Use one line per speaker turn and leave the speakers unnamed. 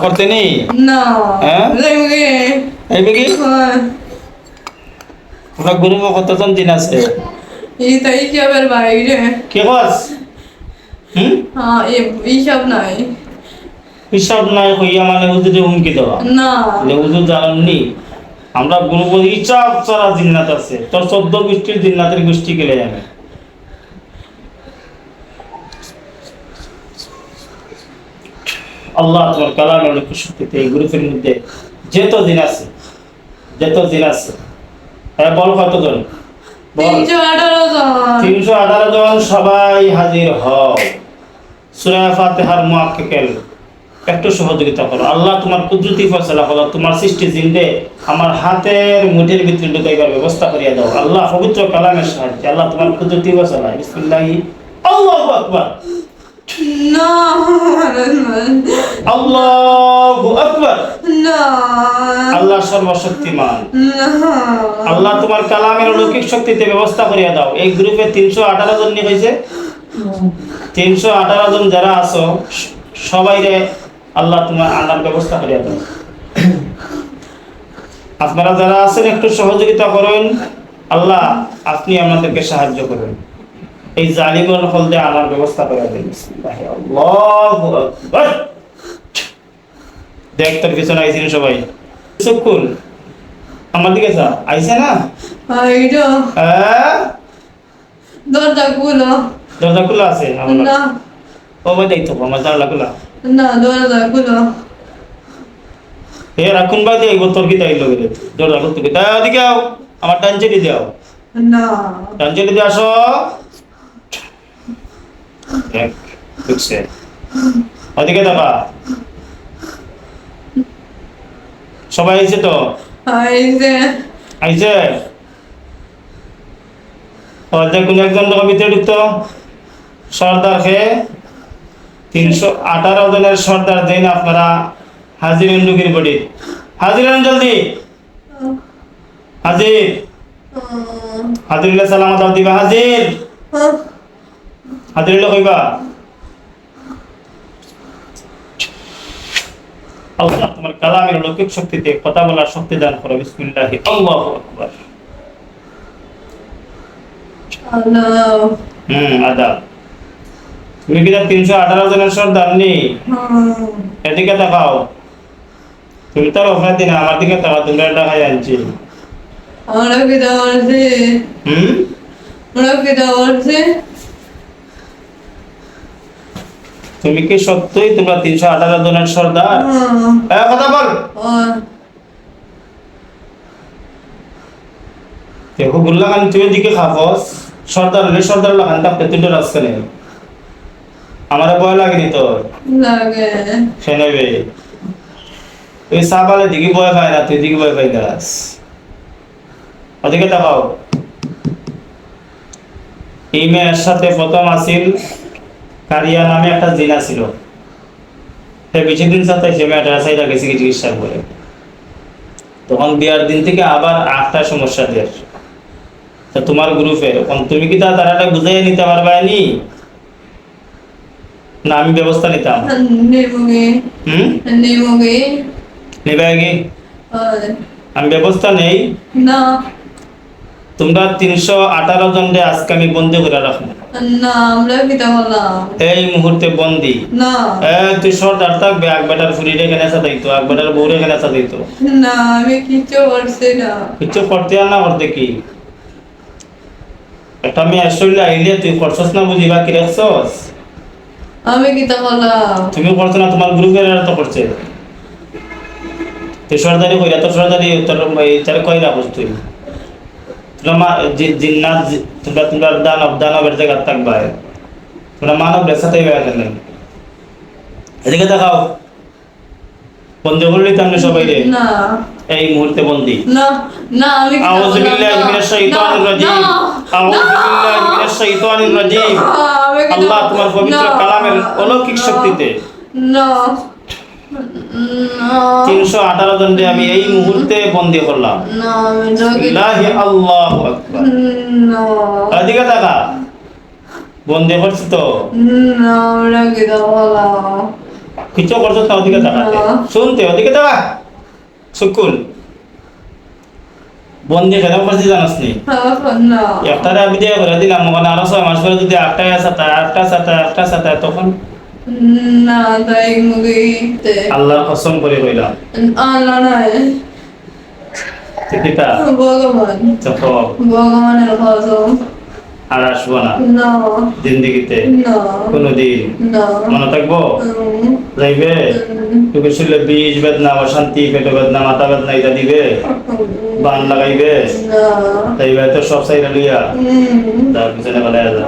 করতে নেই?
No.
হ্যাঁ? এইবে কি. গুরু কতজন দিন আছে?
Ita ইসবের বাইরে।
কে কস? হুম?
হ্যাঁ নাই।
হিসাব নাই হইয়া মানে হুজুরে হুমকি দেওয়া?
না।
যে হুজুর জানাননি আমরা গুরু হিসাব ছাড়া জিন্নাত আছে। তোর চোদ্দ গোষ্ঠীর জিন্নাতের গোষ্ঠী গেলে যাবে। আল্লাহ তোমার কালাম অনেক শক্তিতে এই গ্রুপের মধ্যে যেত দিন আছে যেত দিন আছে হ্যাঁ বল কতজন?
তিনশো আঠারো জন।
সবাই হাজির হও। সুরা ফাতেহার মুআক্কিকেল একটু সহযোগিতা করো। আল্লাহ তোমার কুদরতি ফয়সালা করো তোমার সৃষ্টি জিন্দে আমার হাতের মুঠের ভিতরে ঢুকাইবার ব্যবস্থা করিয়া দাও। আল্লাহ পবিত্র কালামের সাহায্যে আল্লাহ তোমার কুদরতি ফয়সালা। বিসমিল্লাহি। আল্লাহু আকবার। আল্লাহু সর্বশক্তিমান। আল্লাহ তোমার কালামের অলৌকিক শক্তিতে ব্যবস্থা করিয়া দাও। এই গ্রুপে তিনশো আঠারো জন নিয়ে হয়েছে। তিনশো আঠারো জন যারা আছো সবাই রে আল্লাহ তোমার আনার ব্যবস্থা করিয়া দাও। আপনারা যারা আছেন একটু সহযোগিতা করেন। আল্লাহ আপনি আমাদেরকে সাহায্য করুন। এই জালিমের হল দিয়ে আনার ব্যবস্থা করে দিন। দেখ তোর পিছনে আইসিন সবাই। সুকুল আমার দিকে যা। আইসে না? হ্যাঁ?
দরজা খুলো।
দরজা খোলা আছে
না।
ও ভাই দেখতো আমার জানলা খোলা।
না দরজা খুলো।
এ রাখুন ভাই দেখব তোর কি তাই লোক দরজা তাই ওদিকে আও। আমার টানচেলি দাও
না।
টানচেলি দিয়ে আসো। দেখ ঢুকছে ওদিকে দেখা সবাই আইছে তো?
আইসে
আইছে? অর্ধেক কোন একজন লোক ভিতরে ঢুকতো। সর্দার খেয়ে তিনশো আঠারো জনের সর্দার দিন আপনারা হাজির রুগীর বডি হাজির জলদি। হাজির। হাজির সালামত দিবা। হাজির। হাজির হইলে কইবা আল্লাহ তোমার কালামের লৌকিক শক্তিতে কথা বলার শক্তি দান করো। বিসমিল্লাহি। আল্লাহু আকবার।
আল্লাহ।
হুম আদাব। তুমি কি তিনশো আঠারো জনের সর্দার নি এদিকে তাকাও। তুমি তার ওখানে দিন আমার দিকে তাকাও তোমরা টাকায় আনছি।
আমরা কি দাওয়ারছে
হুম?
আমরা কি দাওয়ারছে
তুমি কি সত্যই তোমরা তিনশো আঠারো জনের সর্দার? কথা বল। দেখো গুল্লা খান তুমি দিকে খাফস। সর্দার হলে সর্দার লাগান তাপতে তুই ডর আসছে না আমার ভয় লাগেনি তোর।
লাগে।
সে নেবে। তুই সাবালে দিকে ভয় পায় না তুই দিকে ভয় পাই গাছ ওদিকে দেখাও এই মেয়ের সাথে প্রথম আসিল। কারিয়া নামে একটা জিনা ছিল। সে বেশি দিন সাথে সে মেয়েটা সাইডা গেছে কি চিকিৎসা করে তখন বিয়ার দিন থেকে আবার আটটা সমস্যা দেয় তা তোমার এখন তুমি কি তা তারাটা বুঝাই নিতে পারবে নি? না আমি ব্যবস্থা নিতাম। নেবে আগে আমি ব্যবস্থা নেই।
না।
তোমরা তিনশো আঠারো জনরে আজকে আমি বন্দি করে রাখব।
না আমরা
এই মুহূর্তে বন্দি।
না।
তুই সর্দার থাকবে বেটার ফুরিরে সাদাইতো বেটার বউরে এখানে সাদাইতো
না আমি কিছু করছি না।
কিছু করতে আর না করতে কি? একটা মেয়ে আসলে আইলে তুই করছস না বুঝি বা কি রাখছস?
আমি কি বললাম
তুমি করছ না তোমার গ্রুপের তো করছে। তুই সর্দারি কইরা তো সর্দারি তোর এই তারে কই রাখছ তুই? জিন্নাত তোমরা তোমরা দানব দানবের জায়গা থাকবা তোমরা মানব রেসাতে এদিকে দেখাও। বন্ধু করলি তো সবাই রে? এই মুহূর্তে বন্দি।
না না আমি কি
আউযু বিল্লাহি মিনাশ শাইতানির রাজিম। আউযু বিল্লাহি মিনাশ শাইতানির রাজিম। আল্লাহ তোমার পবিত্র কালামের অলৌকিক শক্তিতে।
না।
তিনশো আঠারো জনকে আমি এই মুহূর্তে বন্দি করলাম। আল্লাহু এদিকে তাকা। বন্দি করছি তো। কিছু করছ না ওদিকে
না।
শুনতে, ওদিকে তাকা। সুকুল বন্দি কেন করছি জানাস নি?
বাবা না
একটা আমি দিয়ে করে দিলাম ওখানে আরও ছয় মাস পরে যদি আটটায় সাথে আটটা সাথে আটটা সাথে, তখন
না তাই মুগিতে।
আল্লাহর কসম করে কইলাম
আল্লাহ নাই
ঠিকিতা
ভগবান।
চপ
ভগবানের কসম
আর আসব না।
না।
জিন্দিগিতে।
না।
কোনোদিন।
না।
মনে থাকব? যাইবে?
উম,
শুনলে বীজ বেদনা অশান্তি পেটে বেদনা মাথা বেদনা এটা দিবে? বান লাগাইবে?
না।
যাইবে তো সব সাইড লিয়া
উম,
তার পিছনে বলে যা।